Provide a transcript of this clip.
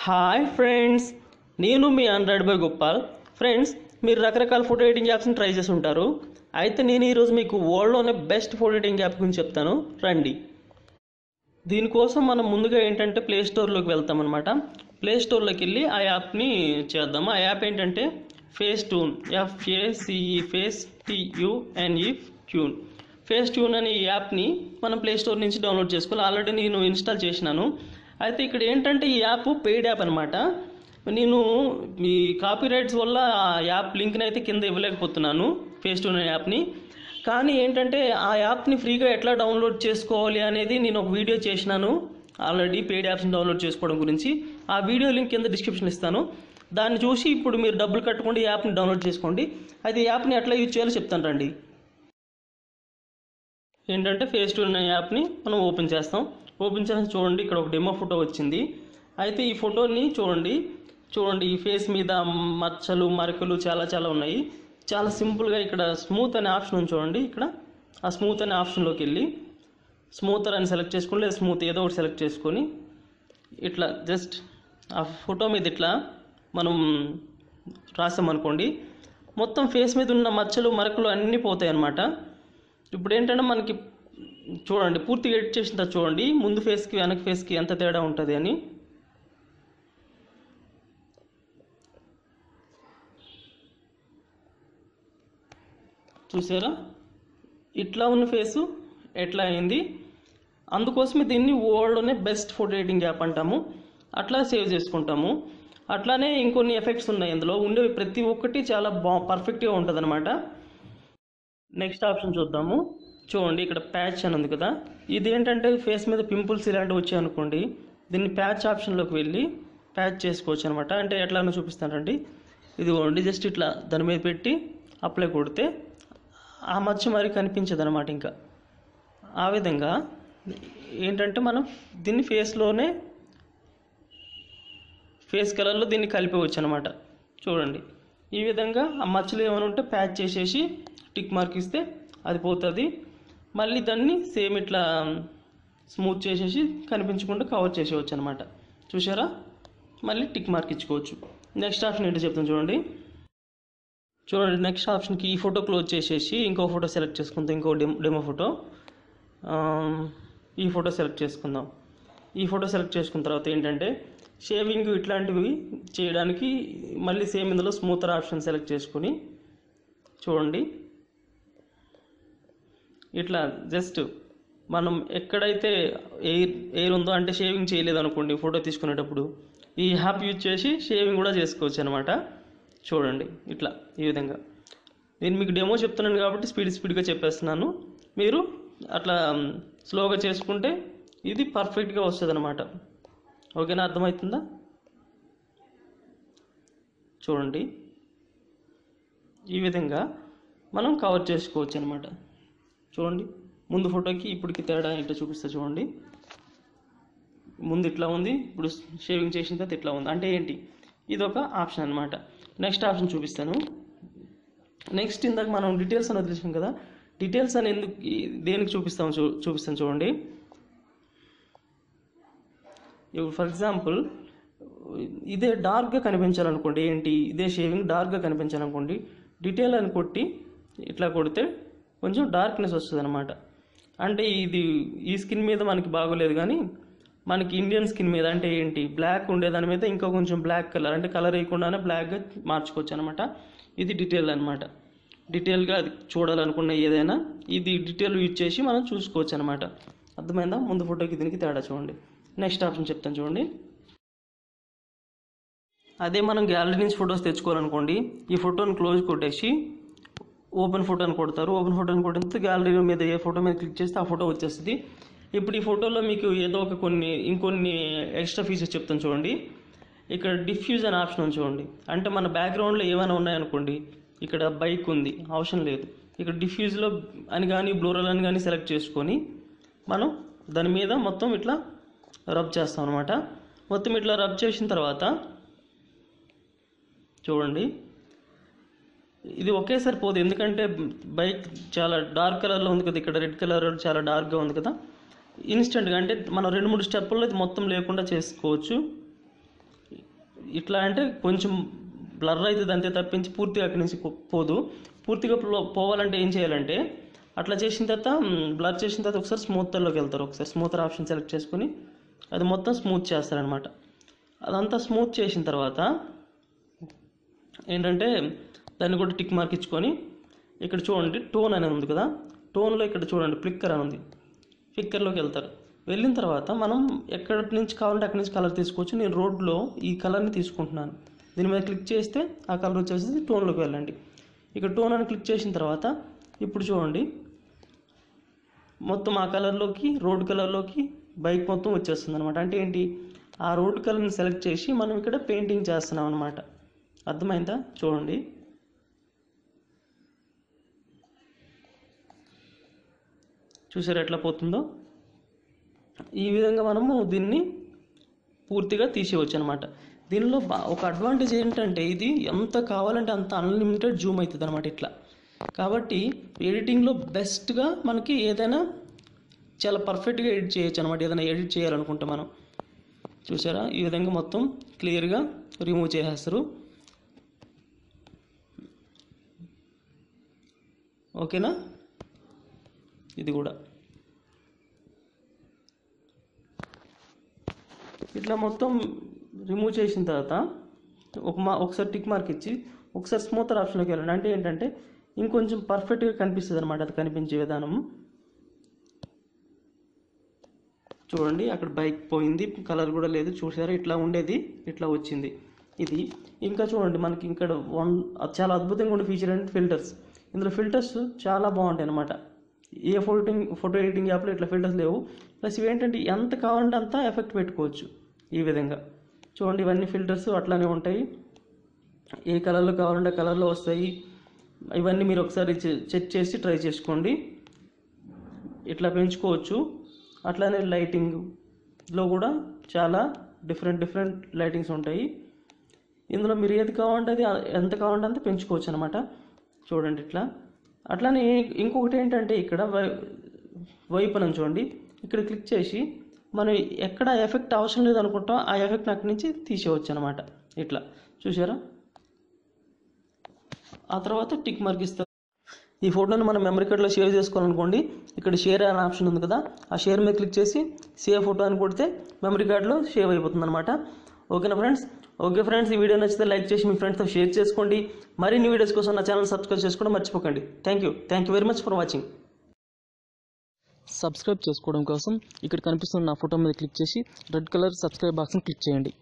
Hi friends నేను మీ Android boy Gopal friends మీరు రకరకాల ఫోటో ఎడిటింగ్ యాప్స్ని ట్రై చేసి ఉంటారు అయితే నేను ఈరోజు మీకు వరల్డ్లోనే బెస్ట్ ఫోటో ఎడిటింగ్ యాప్ గురించి చెప్తాను. రండి. దీనికోసం మనం ముందుగా ఏంటంటే ప్లే స్టోర్లోకి వెళ్తామన్నమాట ప్లే స్టోర్లోకి వెళ్ళి ఆ యాప్ని చేద్దాము. ఆ యాప్ ఏంటంటే Facetune F A C E face T U N E tune Facetune అనే ఈ యాప్ని మనం ప్లేస్టోర్ నుంచి డౌన్లోడ్ చేసుకోవాలి. ఆల్రెడీ నేను ఇన్స్టాల్ చేసినాను. అయితే ఇక్కడ ఏంటంటే ఈ యాప్ పెయిడ్ యాప్ అనమాట నేను ఈ కాపీ రైట్స్ వల్ల ఆ యాప్ లింక్ని అయితే కింద ఇవ్వలేకపోతున్నాను ఫేస్ ట్యూన్ అనే యాప్ని. కానీ ఏంటంటే ఆ యాప్ని ఫ్రీగా ఎట్లా డౌన్లోడ్ చేసుకోవాలి అనేది నేను ఒక వీడియో చేసినాను. ఆల్రెడీ పెయిడ్ యాప్స్ని డౌన్లోడ్ చేసుకోవడం గురించి. ఆ వీడియో లింక్ కింద డిస్క్రిప్షన్ ఇస్తాను. దాన్ని చూసి ఇప్పుడు మీరు డబ్బులు కట్టుకోండి ఈ యాప్ని డౌన్లోడ్ చేసుకోండి. అయితే యాప్ని ఎట్లా యూజ్ చేయాలో చెప్తాను రండి. ఏంటంటే ఫేస్ టూ అనే యాప్ని మనం ఓపెన్ చేస్తాం. ఓపెన్ చేసి చూడండి ఇక్కడ ఒక డెమో ఫోటో వచ్చింది. అయితే ఈ ఫోటోని చూడండి చూడండి ఈ ఫేస్ మీద మచ్చలు మరకలు చాలా చాలా ఉన్నాయి. చాలా సింపుల్గా ఇక్కడ స్మూత్ అనే ఆప్షన్ ఉంది చూడండి ఇక్కడ. ఆ స్మూత్ అనే ఆప్షన్లోకి వెళ్ళి స్మూతర్ అని సెలెక్ట్ చేసుకుని లేదా స్మూత్ ఏదో ఒకటి సెలెక్ట్ చేసుకొని ఇట్లా జస్ట్ ఆ ఫోటో మీద ఇట్లా మనం రాసామనుకోండి మొత్తం ఫేస్ మీద ఉన్న మచ్చలు మరకలు అన్నీ పోతాయి అన్నమాట ఇప్పుడు ఏంటంటే మనకి చూడండి పూర్తిగా ఎడిట్ చేసిన తర్వాత చూడండి ముందు ఫేస్కి వెనక ఫేస్కి ఎంత తేడా ఉంటుంది అని. చూసారా? ఇట్లా ఉన్న ఫేసు ఎట్లా అయింది? అందుకోసమే దీన్ని వరల్డ్లోనే బెస్ట్ ఫోటో ఎడిటింగ్ యాప్ అంటాము. అట్లా సేవ్ చేసుకుంటాము. అట్లానే ఇంకొన్ని ఎఫెక్ట్స్ ఉన్నాయి ఇందులో. ఉండేవి ప్రతి ఒక్కటి చాలా బా పర్ఫెక్ట్గా ఉంటుంది అనమాట నెక్స్ట్ ఆప్షన్ చూద్దాము. చూడండి ఇక్కడ ప్యాచ్ అని ఉంది కదా. ఇది ఏంటంటే ఫేస్ మీద పింపుల్స్ ఇలాంటివి వచ్చాయి అనుకోండి దీన్ని ప్యాచ్ ఆప్షన్లోకి వెళ్ళి ప్యాచ్ చేసుకోవచ్చు అనమాట అంటే ఎట్లానో చూపిస్తానండి. ఇది జస్ట్ ఇట్లా దాని మీద పెట్టి అప్లై కొడితే ఆ మచ్చ మరి కనిపించదు అనమాట ఇంకా. ఆ విధంగా ఏంటంటే మనం దీన్ని ఫేస్లోనే ఫేస్ కలర్లో దీన్ని కలిపవచ్చు అనమాట చూడండి ఈ విధంగా ఆ మచ్చలు ఏమైనా ఉంటే ప్యాచ్ చేసేసి టిక్ మార్క్ ఇస్తే అది పోతుంది. మళ్ళీ దాన్ని సేమ్ ఇట్లా స్మూత్ చేసేసి కనిపించకుండా కవర్ చేసేవచ్చు అనమాట చూసారా మళ్ళీ టిక్ మార్క్ ఇచ్చుకోవచ్చు. నెక్స్ట్ ఆప్షన్ ఏంటో చెప్తాను చూడండి. చూడండి నెక్స్ట్ ఆప్షన్కి ఈ ఫోటో క్లోజ్ చేసేసి ఇంకో ఫోటో సెలెక్ట్ చేసుకుందాం ఇంకో డెమో డెమో ఫోటో. ఈ ఫోటో సెలెక్ట్ చేసుకుందాం. ఈ ఫోటో సెలెక్ట్ చేసుకున్న తర్వాత ఏంటంటే షేవింగ్ ఇట్లాంటివి చేయడానికి మళ్ళీ సేమ్ ఇందులో స్మూతర్ ఆప్షన్ సెలెక్ట్ చేసుకొని చూడండి. ఇట్లా జస్ట్ మనం ఎక్కడైతే ఎయిర్ ఎయిర్ ఉందో అంటే షేవింగ్ చేయలేదు అనుకోండి ఫోటో తీసుకునేటప్పుడు ఈ యాప్ యూజ్ చేసి షేవింగ్ కూడా చేసుకోవచ్చు అనమాట చూడండి ఇట్లా ఈ విధంగా. నేను మీకు డెమో చెప్తున్నాను కాబట్టి స్పీడ్ స్పీడ్గా చెప్పేస్తున్నాను. మీరు అట్లా స్లోగా చేసుకుంటే ఇది పర్ఫెక్ట్గా వస్తుంది అనమాట ఓకేనా అర్థమవుతుందా? చూడండి. ఈ విధంగా మనం కవర్ చేసుకోవచ్చు అనమాట చూడండి. ముందు ఫోటోకి ఇప్పటికి తేడా ఇట్లా చూపిస్తా చూడండి. ముందు ఇట్లా ఉంది ఇప్పుడు షేవింగ్ చేసిన తర్వాత ఇట్లా ఉంది. అంటే ఏంటి? ఇది ఒక ఆప్షన్ అనమాట నెక్స్ట్ ఆప్షన్ చూపిస్తాను. నెక్స్ట్ ఇందాక మనం డీటెయిల్స్ అని వదిలేసాం కదా. డీటెయిల్స్ అని ఎందుకు దేనికి చూపిస్తాము చూ చూపిస్తాను చూడండి. ఇప్పుడు ఫర్ ఎగ్జాంపుల్ ఇదే డార్క్గా కనిపించాలనుకోండి ఏంటి? ఇదే షేవింగ్ డార్క్గా కనిపించాలనుకోండి డీటెయిల్ అని కొట్టి ఇట్లా కొడితే కొంచెం డార్క్నెస్ వస్తుంది అనమాట అంటే ఇది ఈ స్కిన్ మీద మనకి బాగోలేదు కానీ మనకి ఇండియన్ స్కిన్ మీద అంటే ఏంటి బ్లాక్ ఉండేదాని మీద ఇంకా కొంచెం బ్లాక్ కలర్ అంటే కలర్ వేయకుండానే బ్లాక్గా మార్చుకోవచ్చు అనమాట ఇది డీటెయిల్ అనమాట డీటెయిల్గా అది చూడాలనుకున్న ఏదైనా ఇది డీటెయిల్ యూజ్ చేసి మనం చూసుకోవచ్చు అనమాట అర్థమైందా? ముందు ఫోటోకి దీనికి తేడా చూడండి. నెక్స్ట్ ఆప్షన్ చెప్తాను చూడండి. అదే మనం గ్యాలరీ నుంచి ఫొటోస్ తెచ్చుకోవాలనుకోండి ఈ ఫోటోని క్లోజ్ కొట్టేసి ఓపెన్ ఫోటో అని కొడతారు. ఓపెన్ ఫోటో అని కొట్టిన గ్యాలరీ మీద ఏ ఫోటో మీద క్లిక్ చేస్తే ఆ ఫోటో వచ్చేస్తుంది. ఇప్పుడు ఈ ఫోటోలో మీకు ఏదో ఒక కొన్ని ఇంకొన్ని ఎక్స్ట్రా ఫీచర్స్ చెప్తాను చూడండి. ఇక్కడ డిఫ్యూజ్ అనే ఆప్షన్ ఉంది చూడండి. అంటే మన బ్యాక్గ్రౌండ్లో ఏమైనా ఉన్నాయనుకోండి ఇక్కడ బైక్ ఉంది అవసరం లేదు. ఇక్కడ డిఫ్యూజ్లో అని కానీ బ్లోరల్ అని కానీ సెలెక్ట్ చేసుకొని మనం దాని మీద మొత్తం ఇట్లా రబ్ చేస్తాం అనమాట మొత్తం ఇట్లా రబ్ చేసిన తర్వాత చూడండి. ఇది ఒకేసారి పోదు. ఎందుకంటే బైక్ చాలా డార్క్ కలర్లో ఉంది కదా ఇక్కడ రెడ్ కలర్ చాలా డార్క్గా ఉంది కదా. ఇన్స్టెంట్గా అంటే మనం రెండు మూడు స్టెప్పుల్లో ఇది మొత్తం లేకుండా చేసుకోవచ్చు. ఇట్లా అంటే కొంచెం బ్లర్ అవుతుంది అంతే తప్పించి పూర్తిగా అక్కడి నుంచి పోదు. పూర్తిగా పో- పోవాలంటే ఏం చేయాలంటే అట్లా చేసిన తర్వాత బ్లర్ చేసిన తర్వాత ఒకసారి స్మూతర్లోకి వెళ్తారు. ఒకసారి స్మూతర్ ఆప్షన్ సెలెక్ట్ చేసుకుని అది మొత్తం స్మూత్ చేస్తారనమాట అదంతా స్మూత్ చేసిన తర్వాత ఏంటంటే దాన్ని కూడా టిక్ మార్క్ ఇచ్చుకొని ఇక్కడ చూడండి టోన్ అనేది ఉంది కదా. టోన్లో ఇక్కడ చూడండి ఫ్లిక్కర్ అని ఉంది. ఫ్లిక్కర్లోకి వెళ్తారు. వెళ్ళిన తర్వాత మనం ఎక్కడి నుంచి కావాలంటే అక్కడి నుంచి కలర్ తీసుకోవచ్చు. నేను రోడ్లో ఈ కలర్ని తీసుకుంటున్నాను. దీని మీద క్లిక్ చేస్తే ఆ కలర్ వచ్చేసి టోన్లోకి వెళ్ళండి. ఇక్కడ టోన్ అని క్లిక్ చేసిన తర్వాత ఇప్పుడు చూడండి మొత్తం ఆ కలర్లోకి రోడ్ కలర్లోకి బైక్ మొత్తం వచ్చేస్తుంది అనమాట అంటే ఏంటి? ఆ రోడ్ కలర్ని సెలెక్ట్ చేసి మనం ఇక్కడ పెయింటింగ్ చేస్తున్నాం అనమాట అర్థమైందా? చూడండి. చూసారు ఎట్లా పోతుందో? ఈ విధంగా మనము దీన్ని పూర్తిగా తీసేయవచ్చు అనమాట దీనిలో బా- ఒక అడ్వాంటేజ్ ఏంటంటే ఇది ఎంత కావాలంటే అంత అన్లిమిటెడ్ జూమ్ అవుతుంది అనమాట ఇట్లా. కాబట్టి ఎడిటింగ్లో బెస్ట్గా మనకి ఏదైనా చాలా పర్ఫెక్ట్గా ఎడిట్ చేయొచ్చు అనమాట ఏదైనా ఎడిట్ చేయాలనుకుంటే మనం. చూసారా? ఈ విధంగా మొత్తం క్లియర్గా రిమూవ్ చేసేస్తారు. ఓకేనా? ఇది కూడా. ఇట్లా మొత్తం రిమూవ్ చేసిన తర్వాత ఒక మా ఒకసారి టిక్ మార్క్ ఇచ్చి ఒకసారి స్మూతర్ ఆప్షన్లోకి వెళ్ళండి. అంటే ఏంటంటే ఇంకొంచెం పర్ఫెక్ట్గా కనిపిస్తుంది అనమాట అది కనిపించే విధానం. చూడండి అక్కడ బైక్ పోయింది కలర్ కూడా లేదు చూసారా? ఇట్లా ఉండేది ఇట్లా వచ్చింది. ఇది. ఇంకా చూడండి మనకి ఇక్కడ వన్ చాలా అద్భుతంగా ఉండే ఫీచర్ అంటే ఫిల్టర్స్ ఇందులో ఫిల్టర్స్ చాలా బాగుంటాయి అనమాట ఏ ఫోటో ఫోటో ఎడిటింగ్ యాప్లో ఇట్లా ఫిల్టర్స్ లేవు. ప్లస్ ఇవి ఏంటంటే ఎంత కావాలంటే అంత ఎఫెక్ట్ పెట్టుకోవచ్చు ఈ విధంగా. చూడండి ఇవన్నీ ఫిల్టర్స్ అట్లానే ఉంటాయి. ఏ కలర్లో కావాలంటే కలర్లో వస్తాయి. ఇవన్నీ మీరు ఒకసారి చె- చెక్ చేసి ట్రై చేసుకోండి. ఇట్లా పెంచుకోవచ్చు. అట్లానే లైటింగ్లో కూడా చాలా డిఫరెంట్ డిఫరెంట్ లైటింగ్స్ ఉంటాయి. ఇందులో మీరు ఏది కావాలంటే అది ఎంత కావాలంటే అంత పెంచుకోవచ్చు అనమాట చూడండి ఇట్లా. అట్లానే ఇంకొకటి ఏంటంటే ఇక్కడ వై- వైపు చూడండి. ఇక్కడ క్లిక్ చేసి మనం ఎక్కడ ఎఫెక్ట్ అవసరం లేదు అనుకుంటాం ఆ ఎఫెక్ట్ అక్కడి నుంచి తీసేయవచ్చు అనమాట ఇట్లా. చూసారా ఆ తర్వాత టిక్ మార్క్ ఇస్తారు ఈ ఫోటోని మనం మెమరీ కార్డ్లో సేవ్ చేసుకోవాలనుకోండి ఇక్కడ షేర్ అనే ఆప్షన్ ఉంది కదా ఆ షేర్ మీద క్లిక్ చేసి సేవ్ ఫోటో అని కొడితే మెమరీ కార్డ్లో సేవ్ అయిపోతుంది అనమాట ఓకేనా ఫ్రెండ్స్? ఓకే ఫ్రెండ్స్ ఈ వీడియో నచ్చితే లైక్ చేసి మీ ఫ్రెండ్స్తో షేర్ చేసుకోండి. మరిన్ని వీడియోస్ కోసం నా ఛానల్ సబ్స్క్రైబ్ చేసుకోవడం మర్చిపోకండి. Thank you thank you very much for watching subscribe చేసుకోవడం కోసం ఇక్కడ కనిపిస్తున్న నా ఫోటో మీద క్లిక్ చేసి రెడ్ కలర్ సబ్స్క్రైబ్ బాక్స్ని క్లిక్ చేయండి.